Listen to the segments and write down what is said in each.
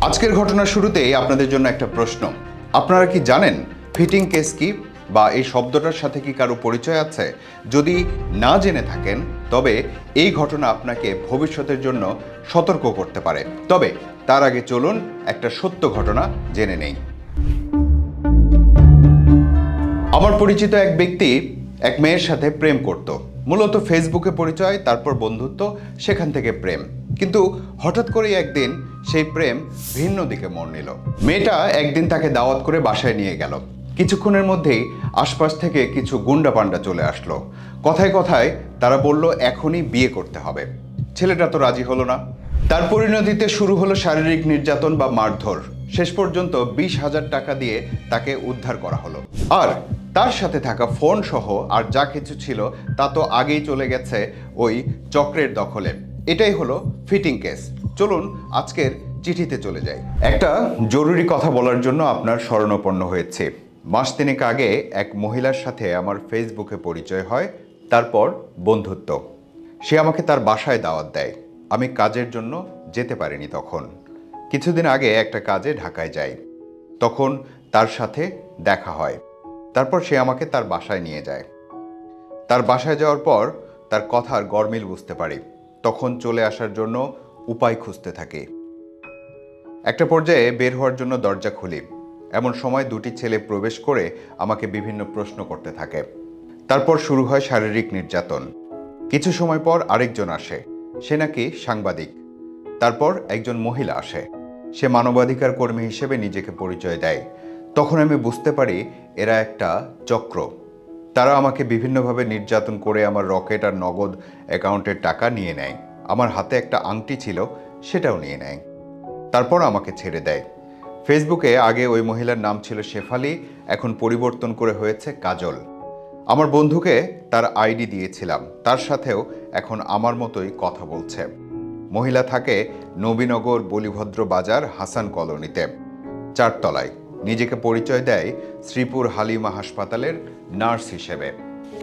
আজকের ঘটনার শুরুতেই আপনাদের জন্য একটা প্রশ্ন। আপনারা কি জানেন ফিটিং কেস কি বা এই শব্দটার সাথে কি কারও পরিচয় আছে? যদি না জেনে থাকেন, তবে এই ঘটনা আপনাকে ভবিষ্যতের জন্য সতর্ক করতে পারে। তবে তার আগে চলুন একটা সত্য ঘটনা জেনে নেই। আমার পরিচিত এক ব্যক্তি এক মেয়ের সাথে প্রেম করত। মূলত ফেসবুকে পরিচয়, তারপর বন্ধুত্ব, সেখান থেকে প্রেম। কিন্তু হঠাৎ করেই একদিন সেই প্রেম ভিন্ন দিকে মন নিল। মেয়েটা একদিন তাকে দাওয়াত করে বাসায় নিয়ে গেল। কিছুক্ষণের মধ্যেই আশপাশ থেকে কিছু গুন্ডা পান্ডা চলে আসলো। কথায় কথায় তারা বলল, এখনই বিয়ে করতে হবে। ছেলেটা তো রাজি হলো না। তার পরিণতিতে শুরু হলো শারীরিক নির্যাতন বা মারধর। শেষ পর্যন্ত বিশ হাজার টাকা দিয়ে তাকে উদ্ধার করা হলো। আর তার সাথে থাকা ফোন সহ আর যা কিছু ছিল তা তো আগেই চলে গেছে ওই চক্রের দখলে। এটাই হলো ফিটিং কেস। চলুন আজকের চিঠিতে চলে যাই। একটা জরুরি কথা বলার জন্য আপনার স্মরণাপন্ন হয়েছে। মাস তিনেক আগে এক মহিলার সাথে আমার ফেসবুকে পরিচয় হয়, তারপর বন্ধুত্ব। সে আমাকে তার বাসায় দাওয়াত দেয়। আমি কাজের জন্য যেতে পারিনি তখন। কিছুদিন আগে একটা কাজে ঢাকায় যাই। তখন তার সাথে দেখা হয়। তারপর সে আমাকে তার বাসায় নিয়ে যায়। তার বাসায় যাওয়ার পর তার কথার গরমিল বুঝতে পারি। তখন চলে আসার জন্য উপায় খুঁজতে থাকি। একটা পর্যায়ে বের হওয়ার জন্য দরজা খুলি। এমন সময় দুটি ছেলে প্রবেশ করে আমাকে বিভিন্ন প্রশ্ন করতে থাকে। তারপর শুরু হয় শারীরিক নির্যাতন। কিছু সময় পর আরেকজন আসে। সে নাকি সাংবাদিক। তারপর একজন মহিলা আসে। সে মানবাধিকার কর্মী হিসেবে নিজেকে পরিচয় দেয়। তখন আমি বুঝতে পারি এরা একটা চক্র। তারা আমাকে বিভিন্নভাবে নির্যাতন করে আমার রকেট আর নগদ অ্যাকাউন্টের টাকা নিয়ে নেয়। আমার হাতে একটা আংটি ছিল, সেটাও নিয়ে নেয়। তারপর আমাকে ছেড়ে দেয়। ফেসবুকে আগে ওই মহিলার নাম ছিল শেফালি, এখন পরিবর্তন করে হয়েছে কাজল। আমার বন্ধুকে তার আইডি দিয়েছিলাম, তার সাথেও এখন আমার মতোই কথা বলছে। মহিলা থাকে নবীনগর বলিভদ্র বাজার হাসান কলোনিতে, চারতলায়। নিজেকে পরিচয় দেয় শ্রীপুর হালিমা হাসপাতালের নার্স হিসেবে।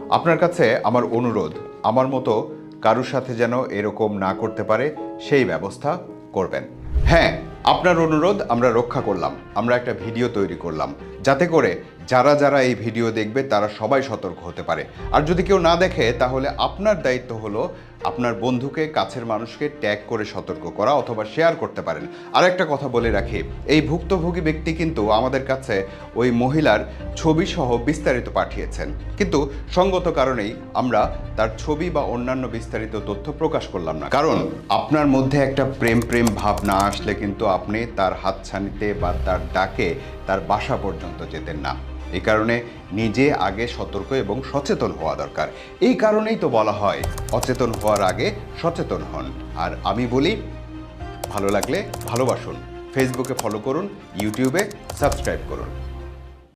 আপনার কাছে আমার অনুরোধ, আমার মতো কারুর সাথে যেন এরকম না করতে পারে, সেই ব্যবস্থা করবেন। হ্যাঁ আপনার অনুরোধ আমরা রক্ষা করলাম, আমরা একটা ভিডিও তৈরি করলাম, যাতে করে যারা যারা এই ভিডিও দেখবে, তারা সবাই সতর্ক হতে পারে। আর যদি কেউ না দেখে, তাহলে আপনার দায়িত্ব হলো আপনার বন্ধুকে, কাছের মানুষকে ট্যাগ করে সতর্ক করা অথবা শেয়ার করতে পারেন। আর একটা কথা বলে রাখি, এই ভুক্তভোগী ব্যক্তি কিন্তু আমাদের কাছে ওই মহিলার ছবি সহ বিস্তারিত পাঠিয়েছেন। কিন্তু সঙ্গত কারণেই আমরা তার ছবি বা অন্যান্য বিস্তারিত তথ্য প্রকাশ করলাম না। কারণ আপনার মধ্যে একটা প্রেম প্রেম ভাব না আসলে কিন্তু আপনি তার হাতছানিতে বা তার ডাকে তার বাসা পর্যন্ত যেতেন না। এই কারণে নিজে আগে সতর্ক এবং সচেতন হওয়া দরকার। এই কারণেই তো বলা হয়, অচেতন হওয়ার আগে সচেতন হন। আর আমি বলি, ভালো লাগলে ভালোবাসুন। ফেসবুকে ফলো করুন ইউটিউবে সাবস্ক্রাইব করুন।